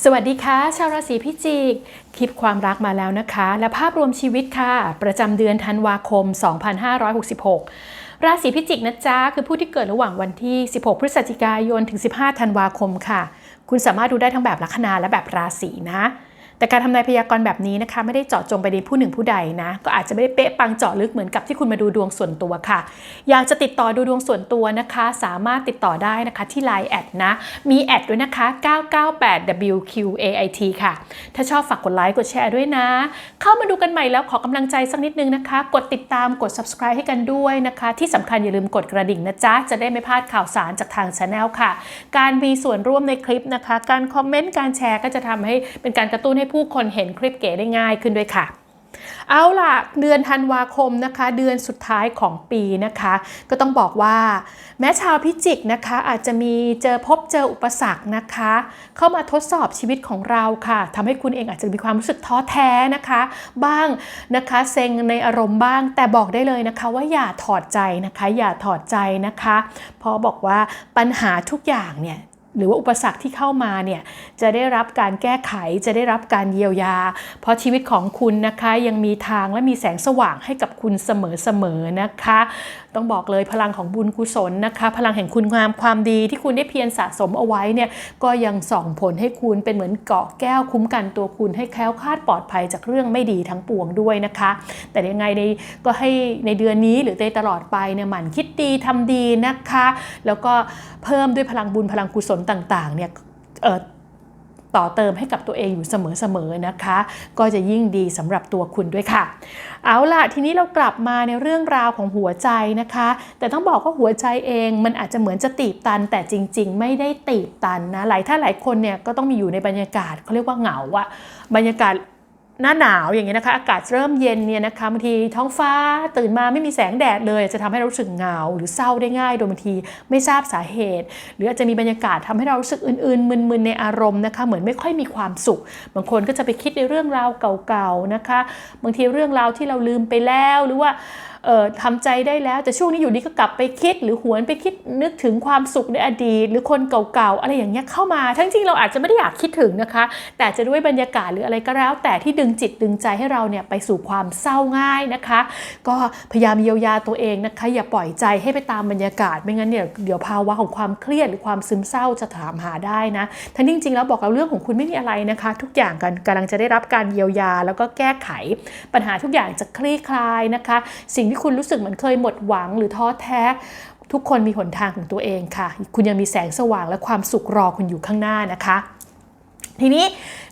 สวัสดีค่ะ ชาวราศีพิจิก คลิปความรักมาแล้วนะคะ และภาพรวมชีวิตค่ะ ประจำเดือนธันวาคม 2566 ราศีพิจิกนะจ๊ะ คือผู้ที่เกิดระหว่างวันที่ 16 พฤศจิกายน ถึง 15 ธันวาคมค่ะ คุณสามารถดูได้ทั้งแบบลัคนาและแบบราศีนะ แต่การทำนายพยากรณ์แบบนี้นะคะ ไม่ได้เจาะจงไปในผู้หนึ่งผู้ใดนะ ก็อาจจะไม่ได้เป๊ะปังเจาะลึกเหมือนกับที่คุณมาดูดวงส่วนตัวค่ะ อยากจะติดต่อดูดวงส่วนตัวนะคะ สามารถติดต่อได้นะคะที่ Line แอดนะ มีแอดด้วยนะคะ 998WQAIT ค่ะ ถ้าชอบฝากกดไลค์กดแชร์ด้วยนะ เข้ามาดูกันใหม่แล้วขอกำลังใจสักนิดนึงนะคะ กดติดตามกด subscribe ให้กันด้วยนะคะ ที่สำคัญอย่าลืมกดกระดิ่งนะจ๊ะจะได้ไม่พลาดข่าวสารจากทางช anel ค่ะ การมีส่วนร่วมในคลิปนะคะ การคอมเมนต์การแชร์ก็จะทำให้เป็นการกระตุ้นให้ผู้คนเห็นคลิปเก๋ได้ง่ายขึ้นด้วยค่ะ เอาล่ะ เดือนธันวาคมนะคะ เดือนสุดท้ายของปีนะคะ ก็ต้องบอกว่า แม้ชาวพิจิกนะคะ อาจจะมีเจอพบเจออุปสรรคนะคะ เข้ามาทดสอบชีวิตของเราค่ะทำให้คุณเองอาจจะมีความรู้สึกท้อแท้นะคะ บ้างนะคะเซ็งในอารมณ์บ้าง แต่บอกได้เลยนะคะว่าอย่าถอดใจนะคะ อย่าถอดใจนะคะเพราะบอกว่าปัญหาทุกอย่างเนี่ย หรือว่าอุปสรรคที่เข้ามาเนี่ยจะได้รับการแก้ไขจะได้รับการเยียวยา เพราะชีวิตของคุณนะคะยังมีทางและมีแสงสว่างให้กับคุณเสมอๆนะคะ ต้องบอกเลยพลังของบุญกุศลนะคะ พลังแห่งคุณงามความดีที่คุณได้เพียรสะสมเอาไว้เนี่ยก็ยังส่องผลให้คุณเป็นเหมือนเกาะแก้วคุ้มกันตัวคุณให้แคล้วคลาดปลอดภัยจากเรื่องไม่ดีทั้งปวงด้วยนะคะ แต่ยังไงในก็ให้ในเดือนนี้หรือในตลอดไปเนี่ยหมั่นคิดดีทำดีนะคะ แล้วก็เพิ่มด้วยพลังบุญพลังกุศลต่างๆเนี่ยเอ่อ ต่อเติมให้กับตัวเองอยู่เสมอๆนะคะ ก็จะยิ่งดีสำหรับตัวคุณด้วยค่ะ เอาล่ะทีนี้เรากลับมาในเรื่องราวของหัวใจนะคะ แต่ต้องบอกว่าหัวใจเองมันอาจจะเหมือนจะตีบตัน แต่จริง ๆ ไม่ได้ตีบตันนะหลายถ้าหลายคนเนี่ยก็ต้องมีอยู่ในบรรยากาศเขาเรียกว่าเหงาอะบรรยากาศ หน้าหนาวอย่างเงี้ยนะคะ อากาศเริ่มเย็นเนี่ยนะคะบางทีท้องฟ้าตื่นมาไม่มีแสงแดดเลย จะทำให้เรารู้สึกเหงาหรือเศร้าได้ง่ายโดยบางทีไม่ทราบสาเหตุ หรืออาจจะมีบรรยากาศทำให้เรารู้สึกอื่นๆมึนๆในอารมณ์นะคะเหมือนไม่ค่อยมีความสุข บางคนก็จะไปคิดในเรื่องราวเก่าๆนะคะ บางทีเรื่องราวที่เราลืมไปแล้วหรือว่า ทำใจได้แล้ว แต่ช่วงนี้อยู่ดีก็กลับไปคิด หรือหวนไปคิดนึกถึงความสุขในอดีต หรือคนเก่าๆอะไรอย่างเงี้ยเข้ามา ทั้งจริงเราอาจจะไม่ได้อยากคิดถึงนะคะ แต่จะด้วยบรรยากาศหรืออะไรก็แล้ว แต่ที่ดึงจิตดึงใจให้เราเนี่ยไปสู่ความเศร้าง่ายนะคะ ก็พยายามเยียวยาตัวเองนะคะ อย่าปล่อยใจให้ไปตามบรรยากาศไม่งั้นเนี่ยเดี๋ยวภาวะของความเครียดหรือความซึมเศร้าจะถามหาได้นะทั้งจริงๆแล้วบอกเราเรื่องของคุณไม่มีอะไรนะคะ ทุกอย่างกันกำลังจะได้รับการเยียวยาแล้วก็แก้ไข ปัญหาทุกอย่างจะคลี่คลายนะคะ สิ่งที่คุณรู้สึกเหมือนเคยหมดหวังหรือท้อแท้ ทุกคนมีหนทางของตัวเองค่ะ คุณยังมีแสงสว่างและความสุขรอคุณอยู่ข้างหน้านะคะ ทีนี้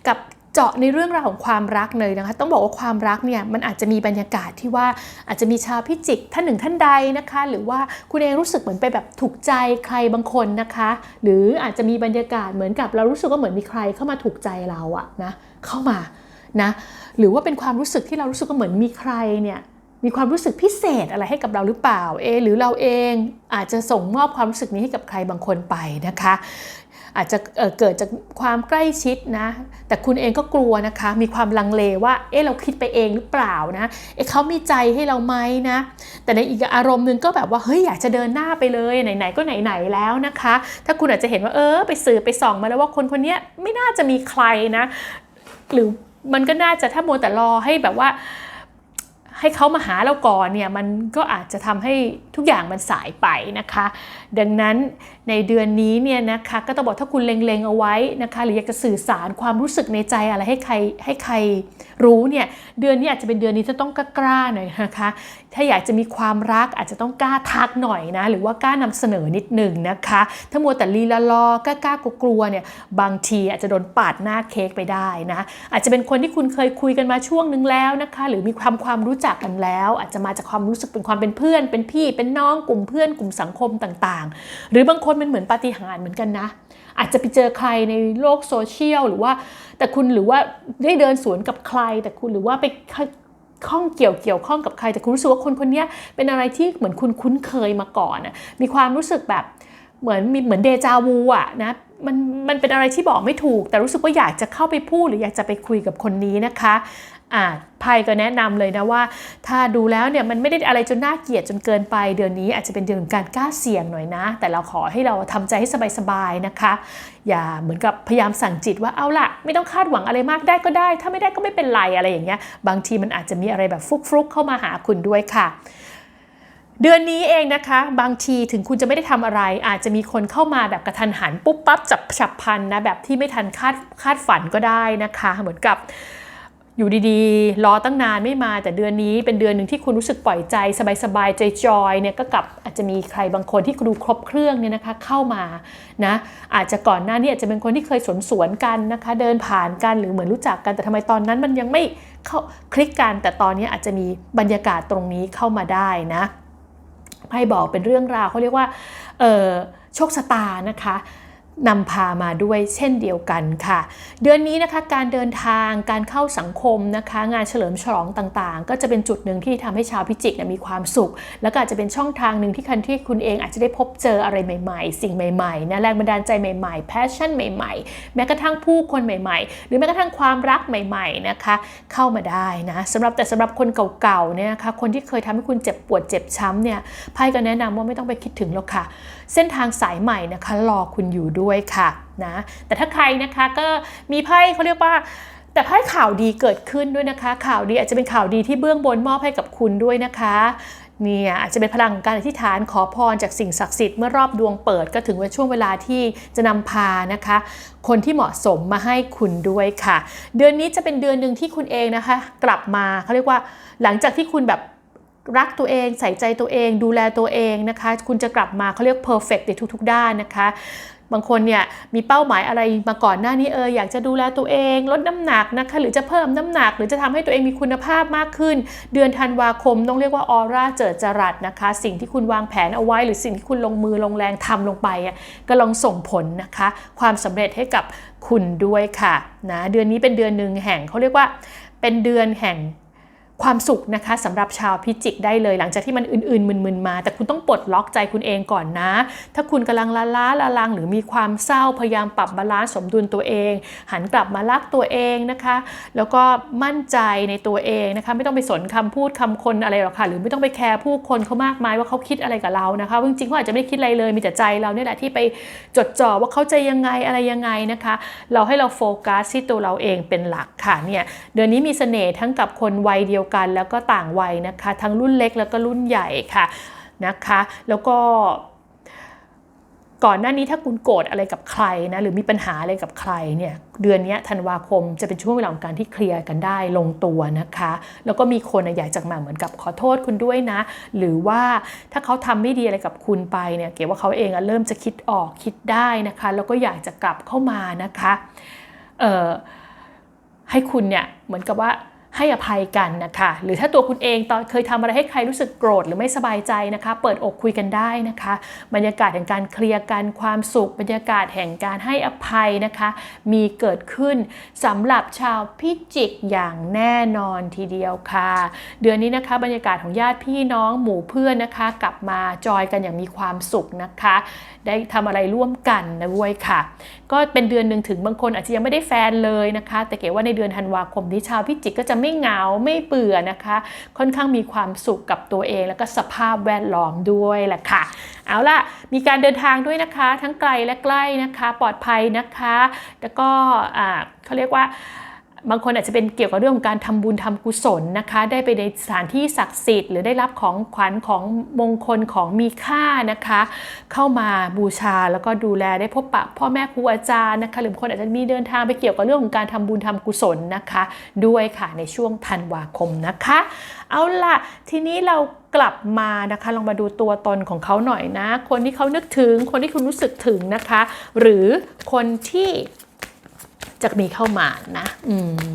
กับเจาะในเรื่องราวของความรักเลยนะคะ ต้องบอกว่าความรักเนี่ยมันอาจจะมีบรรยากาศที่ว่าอาจจะมีชาวพิจิกท่านหนึ่งท่านใดนะคะ หรือว่าคุณเองรู้สึกเหมือนไปแบบถูกใจใครบางคนนะคะ หรืออาจจะมีบรรยากาศเหมือนกับเรารู้สึกว่าเหมือนมีใครเข้ามาถูกใจเราอะนะเข้ามานะหรือว่าเป็นความรู้สึกที่เรารู้สึกว่าเหมือนมีใครเนี่ย มีความรู้สึกพิเศษอะไรให้กับเราหรือเปล่าเอหรือเราเองอาจจะส่งมอบความรู้สึกนี้ให้กับใครบางคนไปนะคะ อาจจะเเกิดจากความใกล้ชิดนะ แต่คุณเองก็กลัวนะคะ มีความลังเลว่าเอ๊ะเราคิดไปเองหรือเปล่านะเอ๊ะเขามีใจให้เราไหมนะ แต่ในอีกอารมณ์หนึงก็แบบว่าเฮ้ยอยากจะเดินหน้าไปเลยไหนๆก็ไหนๆแล้วนะคะ ถ้าคุณอาจจะเห็นว่าเออไปสืบไปส่องมาแล้วว่าคนคนนี้ไม่น่าจะมีใครนะ หรือมันก็น่าจะถ้ามัวแต่รอให้แบบว่า ให้เขามาหาเราก่อนเนี่ยมันก็อาจจะทำให้ทุกอย่างมันสายไปนะคะ ดังนั้นในเดือนนี้เนี่ยนะคะก็ต้องบอกถ้าคุณเล็งๆเอาไว้นะคะหรืออยากจะสื่อสารความรู้สึกในใจอะไรให้ใครให้ใครรู้เนี่ยเดือนนี้อาจจะเป็นเดือนนี้จะต้องกล้าๆหน่อยนะคะ ถ้าอยากจะมีความรักอาจจะต้องกล้าทักหน่อยนะหรือว่ากล้านำเสนอนิดหนึ่งนะคะถ้ามัวแต่ลีละลอกล้ากล้ากลัวๆเนี่ยบางทีอาจจะโดนปาดหน้าเค้กไปได้นะอาจจะเป็นคนที่คุณเคยคุยกันมาช่วงนึงแล้วนะคะ หรือมีความความรู้จักกันแล้ว อาจจะมาจากความรู้สึกเป็นความเป็นเพื่อน เป็นพี่เป็นน้องกลุ่มเพื่อนกลุ่มสังคมต่างๆ หรือบางคนมันเหมือนปาฏิหาริย์เหมือนกันนะ อาจจะไปเจอใครในโลกโซเชียลหรือว่าแต่คุณหรือว่าได้เดินสวนกับใคร แต่คุณหรือว่าไปข้องเกี่ยวเกี่ยวข้องกับใครแต่คุณรู้สึกว่าคนคนนี้เป็นอะไรที่เหมือนคุณคุ้นเคยมาก่อนอะมีความรู้สึกแบบเหมือนมีเหมือนเดจาวูอะนะมันมันเป็นอะไรที่บอกไม่ถูก แต่รู้สึกว่าอยากจะเข้าไปพูดหรืออยากจะไปคุยกับคนนี้นะคะ อ่าไพ่ก็แนะนำเลยนะว่า ถ้าดูแล้วเนี่ยมันไม่ได้อะไรจนน่าเกลียดจนเกินไป เดือนนี้อาจจะเป็นเดือนการกล้าเสี่ยงหน่อยนะ แต่เราขอให้เราทำใจให้สบายๆนะคะ อย่าเหมือนกับพยายามสั่งจิตว่าเอาละไม่ต้องคาดหวังอะไรมากได้ก็ได้ ถ้าไม่ได้ก็ไม่เป็นไรอะไรอย่างเงี้ย บางทีมันอาจจะมีอะไรแบบฟุกๆเข้ามาหาคุณด้วยค่ะเดือนนี้เองนะคะ บางทีถึงคุณจะไม่ได้ทำอะไร อาจจะมีคนเข้ามาแบบกระทันหันปุ๊บปั๊บจับฉับพันนะแบบที่ไม่ทันคาดคาดฝันก็ได้นะคะ เหมือนกับ อยู่ดีๆ รอตั้งนานไม่มาแต่เดือนนี้เป็นเดือนหนึ่งที่คุณรู้สึกปล่อยใจ สบายๆ ใจจอยเนี่ยก็กลับอาจจะมีใครบางคนที่ดูครบเครื่องเนี่ยนะคะเข้ามานะอาจจะก่อนหน้านี้อาจจะเป็นคนที่เคยสนสวนกันนะคะ เดินผ่านกันหรือเหมือนรู้จักกันแต่ทำไมตอนนั้นมันยังไม่เข้าคลิกกัน แต่ตอนนี้อาจจะมีบรรยากาศตรงนี้เข้ามาได้นะไพ่บอกเป็นเรื่องราวเขาเรียกว่าโชคชะตานะคะ นำพามาด้วยเช่นเดียวกันค่ะ เดือนนี้นะคะการเดินทางการเข้าสังคมนะคะ งานเฉลิมฉลองต่างๆ ก็จะเป็นจุดหนึ่งที่ทำให้ชาวพิจิกมีความสุข แล้วก็อาจจะเป็นช่องทางหนึ่งที่คันที่คุณเองอาจจะได้พบเจออะไรใหม่ ๆ สิ่งใหม่ๆนะแรงบันดาลใจใหม่ๆแพชชั่นใหม่ๆ แม้กระทั่งผู้คนใหม่ๆ หรือแม้กระทั่งความรักใหม่ๆนะคะเข้ามาได้นะสำหรับแต่สำหรับคนเก่าๆเนี่ยนะคะคนที่เคยทำให้คุณเจ็บปวดเจ็บช้ำเนี่ยไพ่ก็แนะนำว่าไม่ต้องไปคิดถึงหรอกค่ะ เส้นทางสายใหม่นะคะรอคุณอยู่ด้วยค่ะนะแต่ถ้าใครนะคะก็มีไพ่เขาเรียกว่าแต่ไพ่ข่าวดีเกิดขึ้นด้วยนะคะ ข่าวดีอาจจะเป็นข่าวดีที่เบื้องบนมอบให้กับคุณด้วยนะคะเนี่ยอาจจะเป็นพลังการอธิษฐานขอพรจากสิ่งศักดิ์สิทธิ์เมื่อรอบดวงเปิดก็ถึงว่าช่วงเวลาที่จะนำพานะคะ คนที่เหมาะสมมาให้คุณด้วยค่ะ เดือนนี้จะเป็นเดือนหนึ่งที่คุณเองนะคะ กลับมาเขาเรียกว่าหลังจากที่คุณแบบ รักตัวเองใส่ใจตัวเอง ดูแลตัวเองนะคะ คุณจะกลับมาเขาเรียก perfect ในทุกๆ ด้านนะคะ บางคนเนี่ยมีเป้าหมายอะไรมาก่อนหน้านี้เอออยากจะดูแลตัวเอง ลดน้ำหนักนะคะ หรือจะเพิ่มน้ำหนัก หรือจะทำให้ตัวเองมีคุณภาพมากขึ้น เดือนธันวาคมต้องเรียกว่าออร่าเจิดจรัสนะคะ สิ่งที่คุณวางแผนเอาไว้ หรือสิ่งที่คุณลงมือลงแรงทำลงไปก็ลองส่งผลนะคะ ความสำเร็จให้กับคุณด้วยค่ะนะเดือนนี้เป็นเดือนหนึ่งแห่งเขาเรียกว่าเป็นเดือนแห่ง ความสุขนะคะสำหรับชาวพิจิกได้เลย หลังจากที่มันอื่นๆมึนๆมา แต่คุณต้องปลดล็อกใจคุณเองก่อนนะ ถ้าคุณกำลังละล้าละลังหรือมีความเศร้าพยายามปรับบาลานซ์สมดุลตัวเอง หันกลับมารักตัวเองนะคะ แล้วก็มั่นใจในตัวเองนะคะ ไม่ต้องไปสนคำพูดคำคนอะไรหรอกค่ะ หรือไม่ต้องไปแคร์ผู้คนเขามากมายว่าเขาคิดอะไรกับเรานะคะจริงๆเขาอาจจะไม่คิดอะไรเลยมีแต่ใจเราเนี่ยแหละที่ไปจดจ่อว่าเขาจะยังไงอะไรยังไงนะคะ เราให้เราโฟกัสที่ตัวเราเองเป็นหลักค่ะเนี่ยเดือนนี้มีเสน่ห์ทั้งกับคนวัยเดียวกันแล้วก็ต่างวัยนะคะ ทั้งรุ่นเล็กแล้วก็รุ่นใหญ่ค่ะนะคะ แล้วก็ก่อนหน้านี้ถ้าคุณโกรธอะไรกับใครนะหรือมีปัญหาอะไรกับใครเนี่ยเดือนนี้ธันวาคมจะเป็นช่วงเวลาของการที่เคลียร์กันได้ลงตัวนะคะ แล้วก็มีคนอยากจะมาเหมือนกับขอโทษคุณด้วยนะ หรือว่าถ้าเขาทำไม่ดีอะไรกับคุณไปเนี่ยเก๋ว่าเขาเองเริ่มจะคิดออกคิดได้นะคะ แล้วก็อยากจะกลับเข้ามานะคะให้คุณเนี่ยเหมือนกับว่า ให้อภัยกันนะคะ หรือถ้าตัวคุณเองตอนเคยทำอะไรให้ใครรู้สึกโกรธหรือไม่สบายใจนะคะ เปิดอกคุยกันได้นะคะ บรรยากาศแห่งการเคลียร์กันความสุข บรรยากาศแห่งการให้อภัยนะคะ มีเกิดขึ้นสำหรับชาวพิจิกอย่างแน่นอนทีเดียวค่ะ เดือนนี้นะคะบรรยากาศของญาติพี่น้องหมู่เพื่อนนะคะ กลับมาจอยกันอย่างมีความสุขนะคะ ได้ทำอะไรร่วมกันนะเว้ยค่ะ ก็เป็นเดือนหนึ่งถึงบางคนอาจจะยังไม่ได้แฟนเลยนะคะ แต่เก๋ว่าในเดือนธันวาคมนี้ชาวพิจิกก็จะไม่เหงาไม่เบื่อนะคะ ค่อนข้างมีความสุขกับตัวเองแล้วก็สภาพแวดล้อมด้วยแหละค่ะ เอาล่ะ มีการเดินทางด้วยนะคะ ทั้งไกลและใกล้นะคะ ปลอดภัยนะคะ แล้วก็เขาเรียกว่า บางคนอาจจะเป็นเกี่ยวกับเรื่องของการทำบุญทำกุศลนะคะ ได้ไปในสถานที่ศักดิ์สิทธิ์หรือได้รับของขวัญของมงคลของมีค่านะคะ เข้ามาบูชาแล้วก็ดูแลได้พบปะพ่อแม่ครูอาจารย์นะคะ หรือบางคนอาจจะมีเดินทางไปเกี่ยวกับเรื่องของการทำบุญทำกุศลนะคะ ด้วยค่ะในช่วงธันวาคมนะคะ เอาล่ะทีนี้เรากลับมานะคะลองมาดูตัวตนของเขาหน่อยนะ คนที่เขานึกถึงคนที่คุณรู้สึกถึงนะคะ หรือคนที่ จะมีเข้ามานะ อืม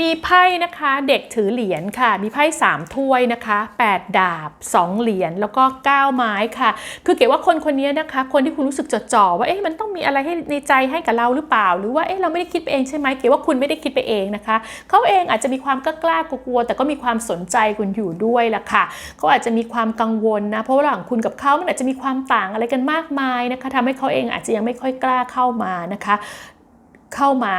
มีไพ่นะคะเด็กถือเหรียญค่ะ มีไพ่สามถ้วยนะคะ 8 ดาบ 2 เหรียญแล้วก็ 9 ไม้ค่ะ คือเก๋ว่าคนคนนี้นะคะ คนที่คุณรู้สึกจดจ่อว่าเอ๊ะมันต้องมีอะไรให้ในใจให้กับเราหรือเปล่า หรือว่าเอ๊ะเราไม่ได้คิดไปเองใช่ไหมเก๋ว่าคุณไม่ได้คิดไปเองนะคะเขาเองอาจจะมีความกล้ากลัว แต่ก็มีความสนใจคุณอยู่ด้วยล่ะค่ะเขาอาจจะมีความกังวลนะเพราะว่าหลังคุณกับเขามันอาจจะมีความต่างอะไรกันมากมายนะคะทำให้เขาเองอาจจะยังไม่ค่อยกล้าเข้ามานะคะ เข้ามา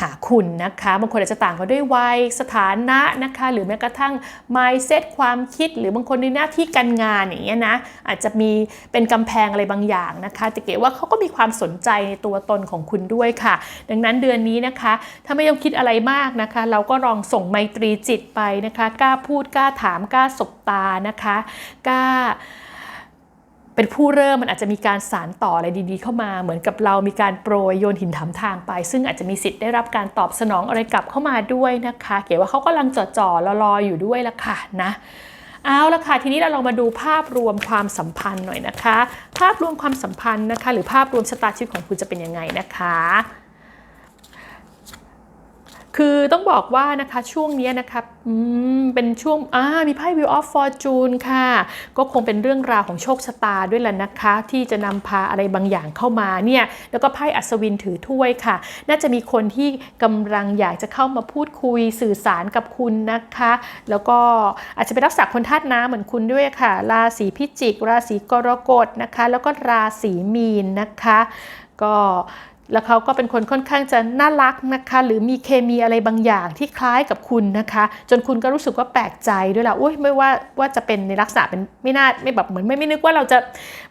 หาคุณนะคะบางคนอาจจะต่างกันด้วยวัยสถานะนะคะ หรือแม้กระทั่ง mindset ความคิด หรือบางคนในหน้าที่การงานอย่างเงี้ยนะอาจจะมีเป็นกำแพงอะไรบางอย่างนะคะแต่เก๋ว่าเขาก็มีความสนใจในตัวตนของคุณด้วยค่ะ ดังนั้นเดือนนี้นะคะ ถ้าไม่ต้องคิดอะไรมากนะคะ เราก็ลองส่งไมตรีจิตไปนะคะ กล้าพูดกล้าถามกล้าสบตานะคะกล้า เป็นผู้เริ่มมันอาจจะมีการสารต่ออะไรดีๆ เข้ามา เหมือนกับเรามีการโปรยโยนหินถามทางไป ซึ่งอาจจะมีสิทธิ์ได้รับการตอบสนองอะไรกลับเข้ามาด้วยนะคะ เก๋ว่าเขากำลังจ่อๆรอๆอยู่ด้วยละค่ะนะเอาละค่ะทีนี้เราลองมาดูภาพรวมความสัมพันธ์หน่อยนะคะ ภาพรวมความสัมพันธ์นะคะ หรือภาพรวมชะตาชีวิตของคุณจะเป็นยังไงนะคะ คือต้องบอกว่านะคะช่วงนี้นะคะเป็นช่วงอ่ามีไพ่ Wheel of Fortune ค่ะ ก็คงเป็นเรื่องราวของโชคชะตาด้วยแหละนะคะ ที่จะนำพาอะไรบางอย่างเข้ามาเนี่ยแล้วก็ไพ่อัศวินถือถ้วยค่ะ น่าจะมีคนที่กำลังอยากจะเข้ามาพูดคุยสื่อสารกับคุณนะคะ แล้วก็อาจจะเป็นลักษณะคนธาตุน้ำเหมือนคุณด้วยค่ะ ราศีพิจิก ราศีกรกฎนะคะ แล้วก็ราศีมีนนะคะ ก็ แล้วเขาก็เป็นคนค่อนข้างจะน่ารักนะคะ หรือมีเคมีอะไรบางอย่างที่คล้ายกับคุณนะคะ จนคุณก็รู้สึกว่าแปลกใจด้วยล่ะอุ้ยไม่ว่าว่าจะเป็นในลักษณะเป็นไม่น่าไม่แบบเหมือนไม่ไม่นึกว่าเราจะ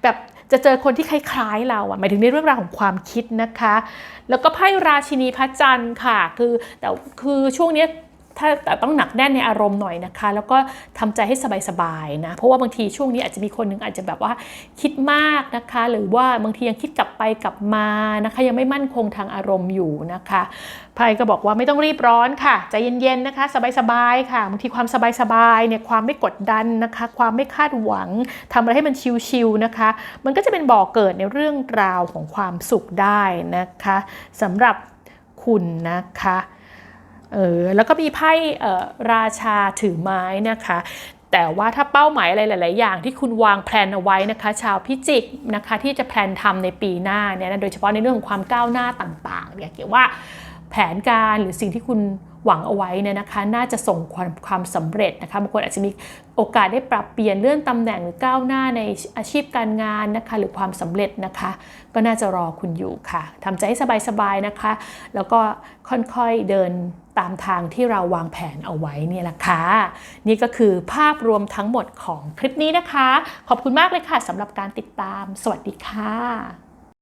แบบจะเจอคนที่คล้ายๆเราอะหมายถึงในเรื่องราวของความคิดนะคะ แล้วก็ไพ่ราชินีพระจันทร์ค่ะ คือแต่คือช่วงเนี้ย ถ้าแต่ต้องหนักแน่นในอารมณ์หน่อยนะคะ แล้วก็ทำใจให้สบายๆนะ เพราะว่าบางทีช่วงนี้อาจจะมีคนหนึ่งอาจจะแบบว่าคิดมากนะคะ หรือว่าบางทียังคิดกลับไปกลับมานะคะ ยังไม่มั่นคงทางอารมณ์อยู่นะคะไพ่ก็บอกว่าไม่ต้องรีบร้อนค่ะ ใจเย็นๆนะคะ สบายๆค่ะบางทีความสบายๆเนี่ยความไม่กดดันนะคะ ความไม่คาดหวังทำอะไรให้มันชิลๆนะคะ มันก็จะเป็นบ่อกเกิดในเรื่องราวของความสุขได้นะคะสำหรับคุณนะคะ เออแล้วก็มีไพ่เออราชาถือไม้นะคะแต่ว่าถ้าเป้าหมายอะไรหลาย ๆ อย่างที่คุณวางแผนเอาไว้นะคะ ชาวพิจิกนะคะที่จะแพลนทำในปีหน้าเนี่ยนะโดยเฉพาะในเรื่องของความก้าวหน้าต่าง ๆ เนี่ยเกี่ยวว่าแผนการหรือสิ่งที่คุณ หวังเอาไว้เนี่ยนะคะ น่าจะส่งความความสำเร็จนะคะบางคนอาจจะมีโอกาสได้ปรับเปลี่ยนเลื่อนตำแหน่งหรือก้าวหน้าในอาชีพการงานนะคะหรือความสำเร็จนะคะ ก็น่าจะรอคุณอยู่ค่ะทำใจให้สบายๆนะคะ แล้วก็ค่อยๆเดินตามทางที่เราวางแผนเอาไว้เนี่ยแหละค่ะ นี่ก็คือภาพรวมทั้งหมดของคลิปนี้นะคะ ขอบคุณมากเลยค่ะสำหรับการติดตาม สวัสดีค่ะ